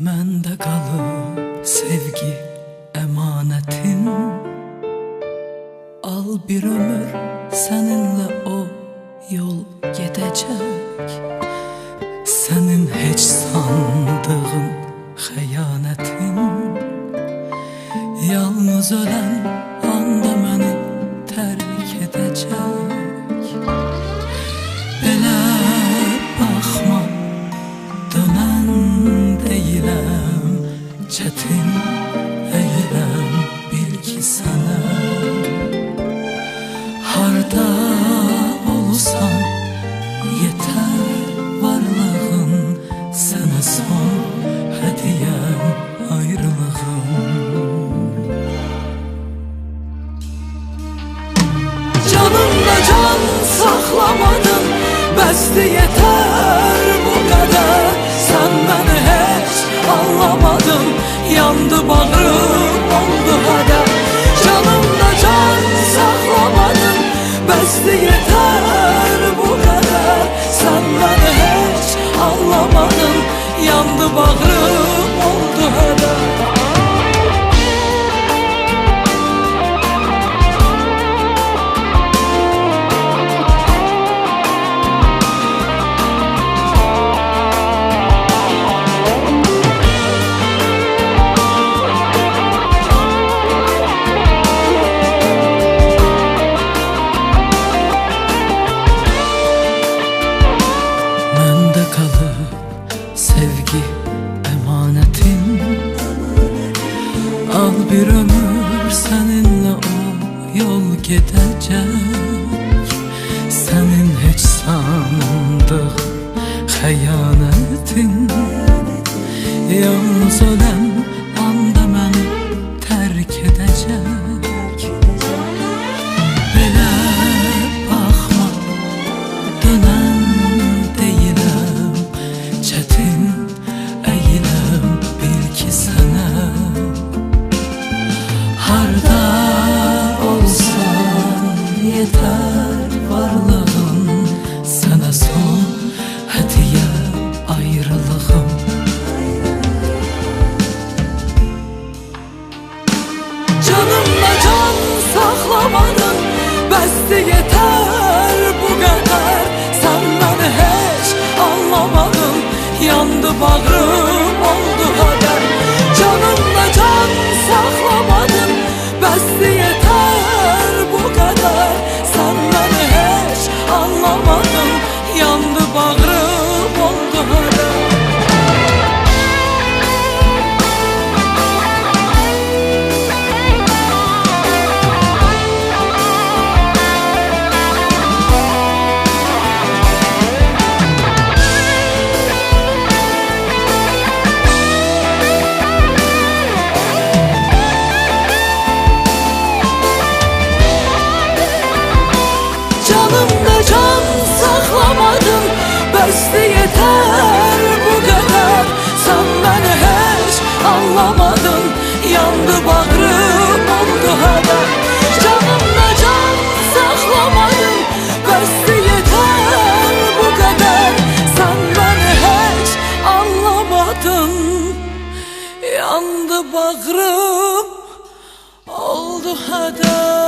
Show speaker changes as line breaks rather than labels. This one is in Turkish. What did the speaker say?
Mende kalıp sevgi bir ömür səninlə o yol gedəcək Sənin heç sandığın xəyanətin Yalnız ölən saklamadın. Besti yeter bu kadar. Sen beni hiç anlamadın. Yandı bağrım oldu hala Canımda can saklamadın. Besti yeter. Bir ömür seninle o yol gidecek. Senin hiç sandık hayanetin Yalnız bağrım oldu hada.